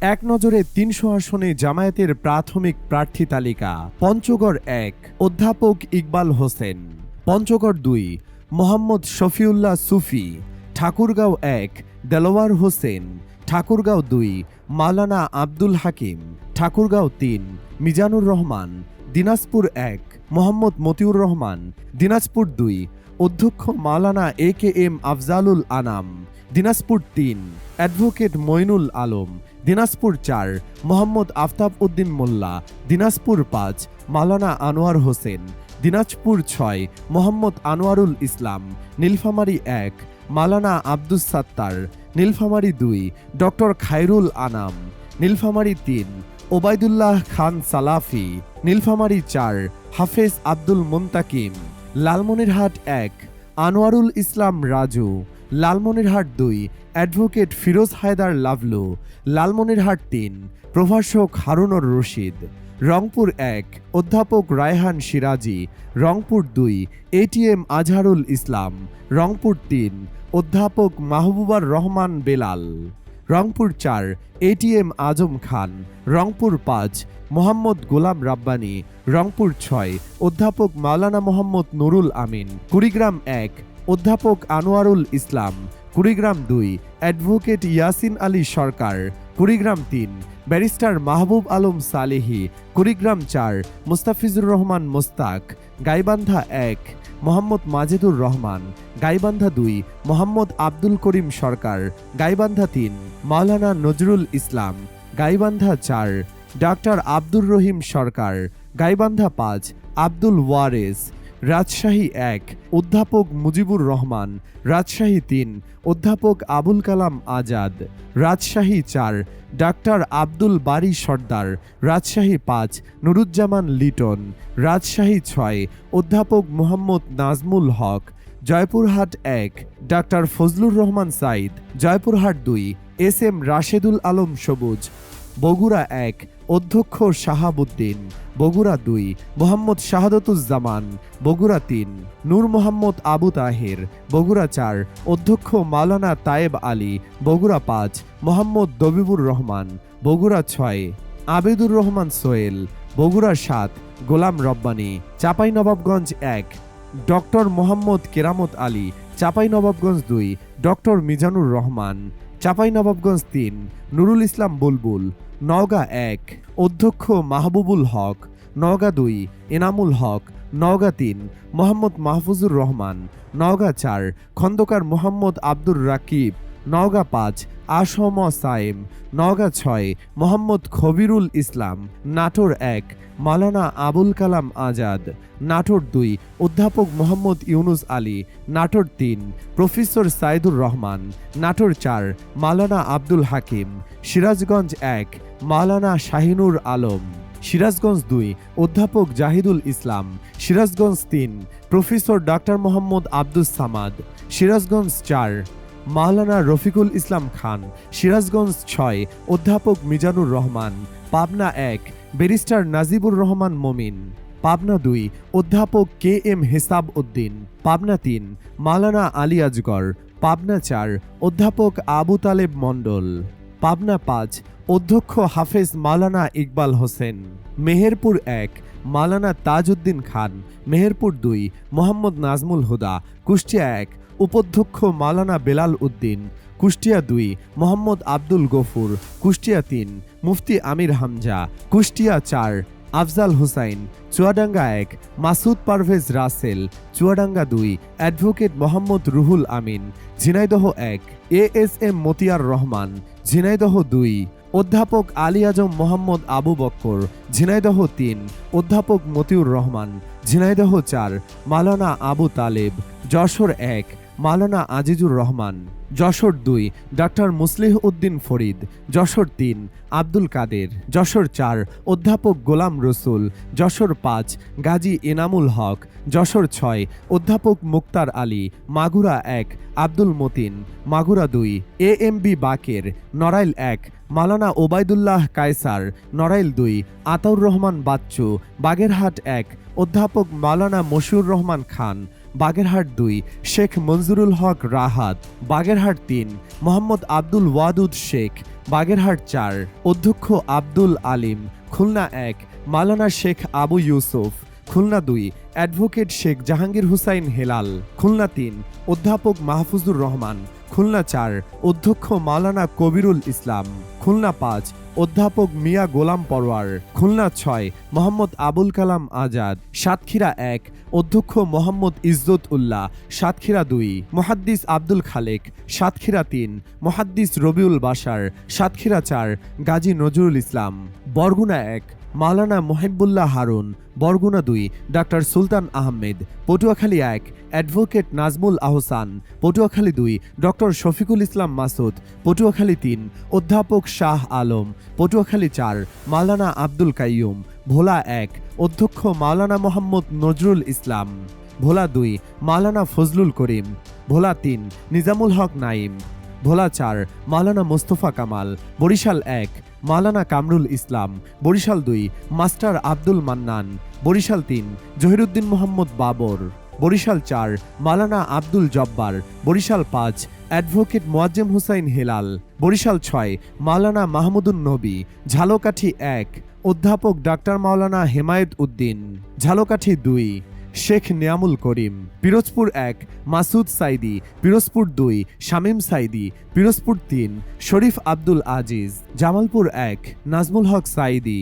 এক নজরে তিনশো আসনে জামায়াতের প্রাথমিক প্রার্থী তালিকা, পঞ্চগড় এক, অধ্যাপক ইকবাল হোসেন। পঞ্চগড় দুই, মোহাম্মদ শফিউল্লাহ সুফি। ঠাকুরগাঁও এক, দেলোয়ার হোসেন। ঠাকুরগাঁও দুই, মাওলানা আব্দুল হাকিম। ঠাকুরগাঁও তিন, মিজানুর রহমান। দিনাজপুর এক, মোহাম্মদ মতিউর রহমান। দিনাজপুর দুই, অধ্যক্ষ মাওলানা A K M Afzalul Anam. Dinajpur তিন, অ্যাডভোকেট মইনুল আলম। দিনাজপুর চার, মোহাম্মদ আফতাব উদ্দিন মোল্লা, দিনাজপুর পাঁচ মালানা আনোয়ার হোসেন, দিনাজপুর ছয়, মোহাম্মদ আনোয়ারুল ইসলাম, নীলফামারী এক মালানা আব্দুস সাত্তার, নীলফামারী দুই, ডক্টর খায়রুল আনাম, নীলফামারী তিন, ওবায়দুল্লাহ খান সালাফি, নীলফামারী চার, হাফেজ আব্দুল মুন্তাকিম, লালমনিরহাট এক, আনোয়ারুল ইসলাম রাজু লালমনিরহাট দুই, অ্যাডভোকেট ফিরোজ হায়দার লাভলু, লালমনিরহাট তিন, প্রভাষক হারুনর রশিদ, রংপুর এক, অধ্যাপক রায়হান সিরাজি, রংপুর দুই, এটিএম আজহারুল ইসলাম, রংপুর তিন, অধ্যাপক মাহবুবার রহমান বেলাল, রংপুর চার, এটিএম আজম খান, রংপুর পাঁচ, মোহাম্মদ গোলাম রাব্বানি, রংপুর ছয়, অধ্যাপক মাওলানা মোহাম্মদ নুরুল আমিন, কুড়িগ্রাম এক অধ্যাপক আনোয়ারুল ইসলাম, কুড়িগ্রাম দুই, অ্যাডভোকেট ইয়াসিন আলী সরকার, কুড়িগ্রাম তিন, ব্যারিস্টার মাহবুব আলম সালেহি, কুড়িগ্রাম চার, মুস্তাফিজুর রহমান মোস্তাক, গাইবান্ধা এক, মোহাম্মদ মাজেদুর রহমান, গাইবান্ধা দুই, মোহাম্মদ আব্দুল করিম সরকার, গাইবান্ধা তিন, মাওলানা নজরুল ইসলাম, গাইবান্ধা চার, ডাক্তার আব্দুর রহিম সরকার, গাইবান্ধা পাঁচ, আব্দুল ওয়ারেস রাজশাহী এক, অধ্যাপক মুজিবুর রহমান। রাজশাহী তিন, অধ্যাপক আবুল কালাম আজাদ। রাজশাহী চার, ডাক্তার আব্দুল বারি সর্দার। রাজশাহী পাঁচ, নুরুজ্জামান লিটন। রাজশাহী ছয়, অধ্যাপক মোহাম্মদ নাজমুল হক। জয়পুরহাট এক, ডাক্তার ফজলুর রহমান সাইদ। জয়পুরহাট দুই, এস এম রাশেদুল আলম সবুজ। বগুড়া এক অধ্যক্ষ শাহাবুদ্দিন, বগুড়া দুই, মোহাম্মদ শাহাদতুজ্জামান, বগুড়া তিন, নূর মোহাম্মদ আবু তাহের, বগুড়া চার, অধ্যক্ষ মাওলানা তায়েব আলী, বগুড়া পাঁচ, মোহাম্মদ দবিবুর রহমান, বগুড়া ছয়, আবেদুর রহমান সোয়েল বগুড়া সাত, গোলাম রব্বানী, চাঁপাইনবাবগঞ্জ এক, ডক্টর মোহাম্মদ কেরামত আলী, চাঁপাইনবাবগঞ্জ দুই, ডক্টর মিজানুর রহমান, চাঁপাইনবাবগঞ্জ তিন, নুরুল ইসলাম বুলবুল নওগাঁ এক, অধ্যক্ষ মাহবুবুল হক, নওগাঁ দুই, এনামুল হক, নওগাঁ তিন, মোহাম্মদ মাহফুজুর রহমান, নওগাঁ চার, খন্দকার মোহাম্মদ আব্দুর রাকিব, নওগাঁ পাঁচ, আসম সাইম নওগাঁ ছয়, মোহাম্মদ খবিরুল ইসলাম, নাটোর এক, মালানা আবুল কালাম আজাদ, নাটোর দুই, অধ্যাপক মোহাম্মদ ইউনুস আলী, নাটোর তিন, প্রফেসর সাইদুর রহমান, নাটোর চার, মালানা আব্দুল হাকিম, সিরাজগঞ্জ এক মালানা শাহিনুর আলম, সিরাজগঞ্জ দুই, অধ্যাপক জাহিদুল ইসলাম, সিরাজগঞ্জ তিন, প্রফেসর ডাক্তার মোহাম্মদ আব্দুস সামাদ, সিরাজগঞ্জ চার, মাওলানা রফিকুল ইসলাম খান, সিরাজগঞ্জ ছয়, অধ্যাপক মিজানুর রহমান, পাবনা এক, ব্যারিস্টার নাজিবুর রহমান মমিন, পাবনা দুই, অধ্যাপক কে এম হেসাব উদ্দিন, পাবনা তিন মালানা আলী আজগর, পাবনা চার, অধ্যাপক আবু তালেব মণ্ডল, পাবনা পাঁচ অধ্যক্ষ হাফেজ মালানা ইকবাল হোসেন, মেহেরপুর এক, মালানা তাজউদ্দিন খান, মেহেরপুর দুই, মোহাম্মদ নাজমুল হুদা, কুষ্টিয়া এক, উপাধ্যক্ষ মালানা বেলাল উদ্দিন, কুষ্টিয়া দুই, মোহাম্মদ আব্দুল গফুর, কুষ্টিয়া তিন, মুফতি আমির হামজা, কুষ্টিয়া চার, আফজাল হুসাইন, চুয়াডাঙ্গা এক, মাসুদ পারভেজ রাসেল, চুয়াডাঙ্গা দুই, অ্যাডভোকেট মোহাম্মদ রুহুল আমিন, ঝিনাইদহ এক, A S M Motiar Rahman, Jhenaidah দুই অধ্যাপক আলী আজম মোহাম্মদ আবু বক্কর, ঝিনাইদহ তিন, অধ্যাপক মতিউর রহমান, ঝিনাইদহ চার, মালানা আবু তালেব, যশোর এক মালানা আজিজুর রহমান, যশোর দুই, ডাক্তার মুসলিহ উদ্দিন ফরিদ, যশোর তিন, আব্দুল কাদের, যশোর চার, অধ্যাপক গোলাম রসুল, যশোর পাঁচ, গাজী এনামুল হক, যশোর ছয়, অধ্যাপক মুক্তার আলী, মাগুরা এক, আব্দুল মতিন, মাগুরা দুই A M B Baker, Narail এক, মালানা ওবায়দুল্লাহ কায়সার, নড়াইল দুই, আতাউর রহমান বাচ্চু, বাগেরহাট এক, অধ্যাপক মালানা মশিউর রহমান খান বাগেরহাট দুই, শেখ মঞ্জুরুল হক রাহাত, বাগেরহাট তিন, মোহাম্মদ আব্দুল ওয়াদুদ শেখ, বাগেরহাট চার, অধ্যক্ষ আব্দুল আলিম, খুলনা এক, মালানা শেখ আবু ইউসুফ, খুলনা দুই, অ্যাডভোকেট শেখ জাহাঙ্গীর হুসাইন হেলাল, খুলনা তিন, অধ্যাপক মাহফুজুর রহমান, খুলনা চার, অধ্যক্ষ মাওলানা কবিরুল ইসলাম, খুলনা পাঁচ অধ্যাপক মিয়া গোলাম পরোয়ার, খুলনা ছয়, মোহাম্মদ আবুল কালাম আজাদ, সাতক্ষীরা এক, অধ্যক্ষ মোহাম্মদ ইজ্জত উল্লাহ, সাতক্ষীরা দুই, মহাদ্দিস আব্দুল খালেক, সাতক্ষীরা তিন, মহাদ্দিস রবিউল বাসার সাতক্ষীরা চার, গাজী নজরুল ইসলাম। বরগুনা এক মাওলানা মোহেবুল্লাহ হারুন, বরগুনা দুই, ডাক্তার সুলতান আহমেদ, পটুয়াখালী এক, অ্যাডভোকেট নাজমুল আহসান, পটুয়াখালী দুই, ডক্টর শফিকুল ইসলাম মাসুদ, পটুয়াখালী তিন, অধ্যাপক শাহ আলম, পটুয়াখালী চার, মাওলানা আব্দুল কাইয়ুম, ভোলা এক, অধ্যক্ষ মাওলানা মোহাম্মদ নজরুল ইসলাম, ভোলা দুই, মাওলানা ফজলুল করিম, ভোলা তিন, নিজামুল হক নাইম, ভোলা চার, মাওলানা মোস্তফা কামাল, বরিশাল এক মাওলানা কামরুল ইসলাম, বরিশাল দুই, মাস্টার আব্দুল মান্নান, বরিশাল তিন, জহিরুদ্দিন মোহাম্মদ বাবর, বরিশাল চার মালানা আব্দুল জব্বার, বরিশাল পাঁচ, অ্যাডভোকেট মোয়াজ্জেম হুসাইন হেলাল, বরিশাল ছয়, মাওলানা মাহমুদুন নবী, ঝালকাঠি এক, অধ্যাপক ডাক্তার মাওলানা হেমায়েত উদ্দিন, ঝালকাঠি দুই শেখ নিয়ামুল করিম, পিরোজপুর এক, মাসুদ সাইদি, পিরোজপুর দুই, শামীম সাইদি, পিরোজপুর তিন, শরীফ আব্দুল আজিজ, জামালপুর এক, নাজমুল হক সাইদি,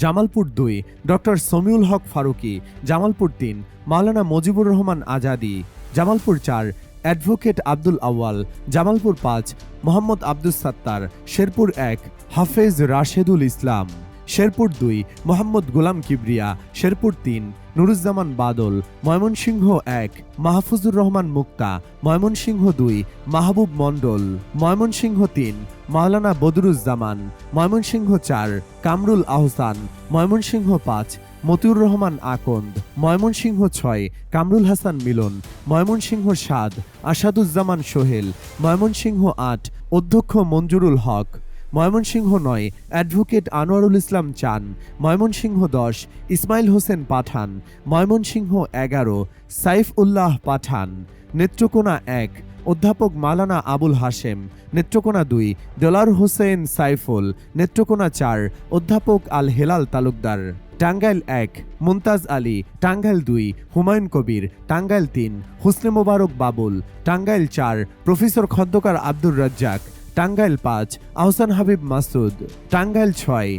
জামালপুর দুই, ডক্টর সমিউল হক ফারুকি, জামালপুর তিন, মাওলানা মজিবুর রহমান আজাদি, জামালপুর চার, অ্যাডভোকেট আব্দুল আউয়াল, জামালপুর পাঁচ, মোহাম্মদ আব্দুল সাত্তার, শেরপুর এক, হাফেজ রাশেদুল ইসলাম। শেরপুর দুই, মোহাম্মদ গোলাম কিবরিয়া, শেরপুর তিন, নুরুজ্জামান বাদল, ময়মনসিংহ এক, মাহফুজুর রহমান মুক্তা, ময়মনসিংহ দুই, মাহবুব মণ্ডল, ময়মনসিংহ তিন, মাওলানা বদরুজ্জামান, ময়মনসিংহ চার, কামরুল আহসান, ময়মনসিংহ পাঁচ, মতিউর রহমান আকন্দ, ময়মনসিংহ ছয়, কামরুল হাসান মিলন, ময়মনসিংহ সাত, আসাদুজ্জামান সোহেল, ময়মনসিংহ আট, অধ্যক্ষ মঞ্জুরুল হক। ময়মনসিংহ নয় অ্যাডভোকেট আনোয়ারুল ইসলাম চান। ময়মনসিংহ দশ, ইসমাইল হোসেন পাঠান। ময়মনসিংহ এগারো সাইফ উল্লাহ পাঠান। নেত্রকোনা এক, অধ্যাপক মালানা আবুল হাশেম। নেত্রকোনা দুই ডলার হোসেন সাইফুল। নেত্রকোনা চার, অধ্যাপক আল হেলাল তালুকদার। টাঙ্গাইল এক, মুমতাজ আলী। টাঙ্গাইল দুই, হুমায়ুন কবির। টাঙ্গাইল তিন, হুসনে মোবারক বাবুল। টাঙ্গাইল চার, প্রফেসর খন্দকার আব্দুর রাজ্জাক। টাঙ্গাইল পাঁচ, আহসান হাবিব মাসুদ, টাঙ্গাইল ছয়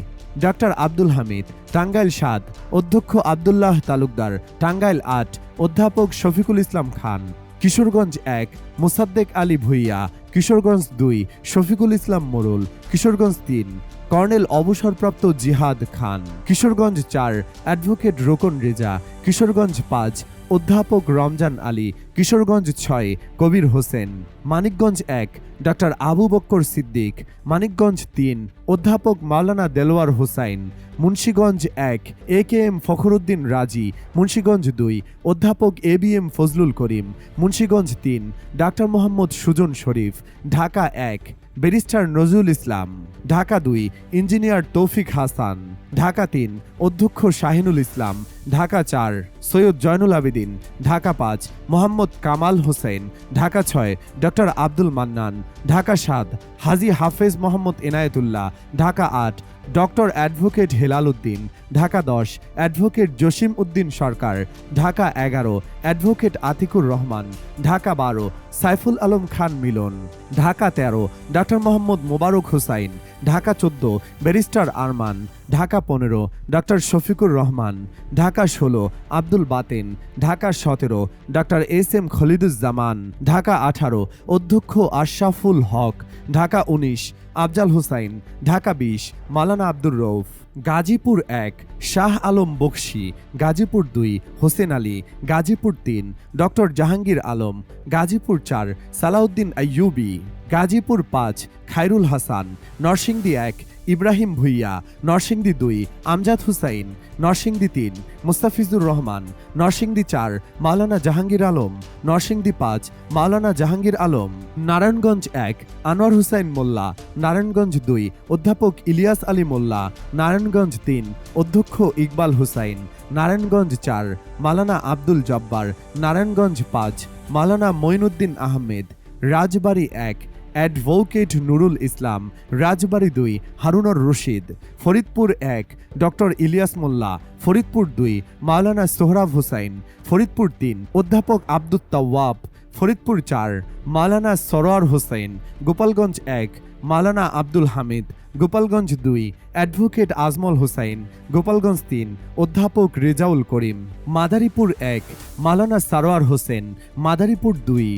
ডক্টর আব্দুল হামিদ, টাঙ্গাইল সাত, অধ্যক্ষ আবদুল্লাহ তালুকদার, টাঙ্গাইল আট, অধ্যাপক শফিকুল ইসলাম খান, কিশোরগঞ্জ এক, মোসাদ্দেক আলী ভুইয়া, কিশোরগঞ্জ দুই, শফিকুল ইসলাম মোরল, কিশোরগঞ্জ তিন, কর্নেল অবসরপ্রাপ্ত জিহাদ খান, কিশোরগঞ্জ চার, অ্যাডভোকেট রোকন রেজা, কিশোরগঞ্জ পাঁচ অধ্যাপক রমজান আলী, কিশোরগঞ্জ ছয়, কবির হোসেন, মানিকগঞ্জ এক ডক্টর আবু বক্কর সিদ্দিক, মানিকগঞ্জ তিন, অধ্যাপক মাওলানা দেলোয়ার হোসাইন, মুন্সীগঞ্জ এক, এ কে এম ফখরুদ্দিন রাজি, মুন্সীগঞ্জ দুই, অধ্যাপক A B M Fazlul Karim, Munshiganj তিন, ডাক্তার মোহাম্মদ সুজন শরীফ, ঢাকা এক, ব্যারিস্টার নজরুল ইসলাম, ঢাকা দুই, ইঞ্জিনিয়ার তৌফিক হাসান, ঢাকা তিন অধ্যক্ষ শাহিনুল ইসলাম, ঢাকা চার, সৈয়দ জয়নুল আবেদিন, ঢাকা পাঁচ, মোহাম্মদ কামাল হোসেন, ঢাকা ছয়, ডক্টর আব্দুল মান্নান, ঢাকা সাত, হাজি হাফেজ মোহাম্মদ এনায়েতুল্লাহ, ঢাকা আট, ডক্টর অ্যাডভোকেট হেলাল উদ্দিন, ঢাকা দশ, অ্যাডভোকেট জসিম উদ্দিন সরকার, ঢাকা এগারো, অ্যাডভোকেট আতিকুর রহমান, ঢাকা বারো, সাইফুল আলম খান মিলন, ঢাকা তেরো, ডক্টর মোহাম্মদ মোবারক হুসাইন, ঢাকা চোদ্দ, ব্যারিস্টার আরমান ঢাকা পনেরো ডক্টর শফিকুর রহমান, ঢাকা ষোলো, আব্দুল বাতেন, ঢাকা সতেরো doctor S M Khaliduzzaman, Dhaka আঠারো, অধ্যক্ষ আশরাফুল হক, ঢাকা উনিশ, আফজাল হোসাইন, ঢাকা বিশ, মালানা আব্দুর রৌফ গাজীপুর এক, শাহ আলম বকশি গাজীপুর দুই, হোসেন আলী, গাজীপুর তিন, ডক্টর জাহাঙ্গীর আলম, গাজীপুর চার, সালাউদ্দিন আইয়ুবি। গাজীপুর পাঁচ, খায়রুল হাসান, নরসিংদী এক ইব্রাহিম ভুইয়া, নরসিংদী দুই, আমজাদ হুসাইন, নরসিংদী তিন, মুস্তাফিজুর রহমান, নরসিংদী চার, মাওলানা জাহাঙ্গীর আলম, নরসিংদী পাঁচ, মাওলানা জাহাঙ্গীর আলম। নারায়ণগঞ্জ এক, আনোয়ার হুসাইন মোল্লা, নারায়ণগঞ্জ দুই, অধ্যাপক ইলিয়াস আলী মোল্লা, নারায়ণগঞ্জ তিন, অধ্যক্ষ ইকবাল হুসাইন। নারায়ণগঞ্জ চার মালানা আব্দুল জব্বার। নারায়ণগঞ্জ পাঁচ মালানা মঈনুদ্দিন আহমেদ। রাজবাড়ী এক অ্যাডভোকেট নুরুল ইসলাম, রাজবাড়ী দুই, হারুনর রশিদ, ফরিদপুর এক, ডক্টর ইলিয়াস মোল্লা, ফরিদপুর দুই, মাওলানা সোহরাব হুসাইন, ফরিদপুর তিন, অধ্যাপক আব্দুত তাওয়াব, ফরিদপুর চার মালানা সরোয়ার হোসেন গোপালগঞ্জ এক মালানা আব্দুল হামিদ, গোপালগঞ্জ দুই অ্যাডভোকেট আজমল হোসাইন, গোপালগঞ্জ তিন, অধ্যাপক রেজাউল করিম, মাদারীপুর এক, মালানা সারোয়ার হোসেন, মাদারীপুর দুই,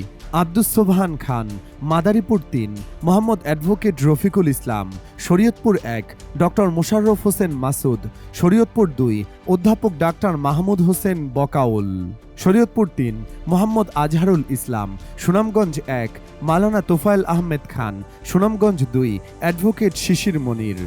আব্দুস সোবহান খান, মাদারীপুর তিন, মোহাম্মদ অ্যাডভোকেট রফিকুল ইসলাম, শরীয়তপুর এক, ডক্টর মোশাররফ হোসেন মাসুদ, শরীয়তপুর দুই, অধ্যাপক ডাক্তার মাহমুদ হোসেন বকাউল, শরীয়তপুর তিন, মোহাম্মদ আজহারুল ইসলাম, সুনামগঞ্জ এক, মালানা তোফায়েল আহমেদ খান, সুনামগঞ্জ দুই, অ্যাডভোকেট শিশির মনির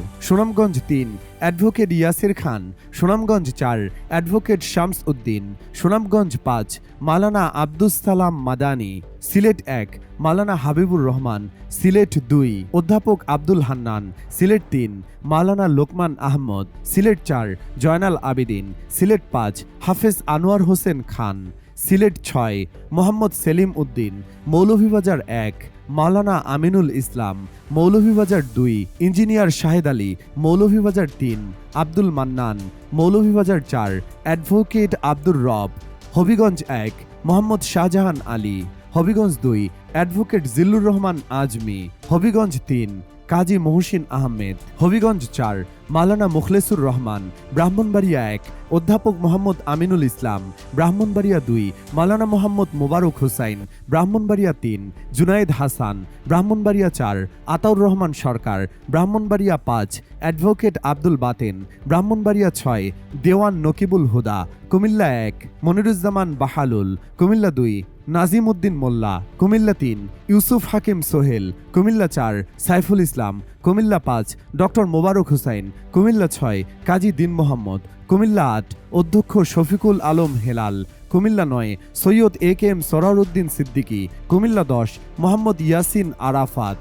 সুনামগঞ্জ তিন, অ্যাডভোকেট ইয়াসির খান, সুনামগঞ্জ চার, অ্যাডভোকেট শামস উদ্দিন, সুনামগঞ্জ পাঁচ, মালানা আব্দুস সালাম মাদানি, সিলেট এক, মালানা হাবিবুর রহমান, সিলেট দুই, অধ্যাপক আব্দুল হান্নান, সিলেট তিন, মালানা লোকমান আহমদ, সিলেট চার, জয়নাল আবিদিন, সিলেট পাঁচ, হাফেজ আনোয়ার হোসেন খান। সিলেট ছয়, মোহাম্মদ সেলিম উদ্দিন, মৌলভীবাজার এক, মাওলানা আমিনুল ইসলাম, মৌলভীবাজার দুই, ইঞ্জিনিয়ার শাহেদ আলী, মৌলভীবাজার তিন, আব্দুল মান্নান, মৌলভীবাজার চার, অ্যাডভোকেট আব্দুর রব, হবিগঞ্জ এক, মোহাম্মদ শাহজাহান আলী, হবিগঞ্জ দুই, অ্যাডভোকেট জিল্লুর রহমান আজমি, হবিগঞ্জ তিন, কাজী মহসিন আহমেদ, হবিগঞ্জ চার মালানা মুখলেসুর রহমান, ব্রাহ্মণবাড়িয়া এক, অধ্যাপক মোহাম্মদ আমিনুল ইসলাম, ব্রাহ্মণবাড়িয়া দুই, মালানা মোহাম্মদ মোবারক হুসাইন, ব্রাহ্মণবাড়িয়া তিন, জুনায়েদ হাসান, ব্রাহ্মণবাড়িয়া চার, আতাউর রহমান সরকার, ব্রাহ্মণবাড়িয়া পাঁচ, অ্যাডভোকেট আব্দুল বাতেন, ব্রাহ্মণবাড়িয়া ছয়, দেওয়ান নকিবুল হুদা, কুমিল্লা এক, মনিরুজ্জামান বাহালুল, কুমিল্লা দুই নাজিম উদ্দিন মোল্লা, কুমিল্লা তিন, ইউসুফ হাকিম সোহেল, কুমিল্লা চার, সাইফুল ইসলাম কুমিল্লা পাঁচ, ডক্টর মোবারক হুসাইন, কুমিল্লা ছয়, কাজী দিন মোহাম্মদ, কুমিল্লা আট, অধ্যক্ষ শফিকুল আলম হেলাল, কুমিল্লা নয়, Syed A K M Sararuddin Siddiqui, Comilla দশ, মোহাম্মদ ইয়াসিন আরাফাত।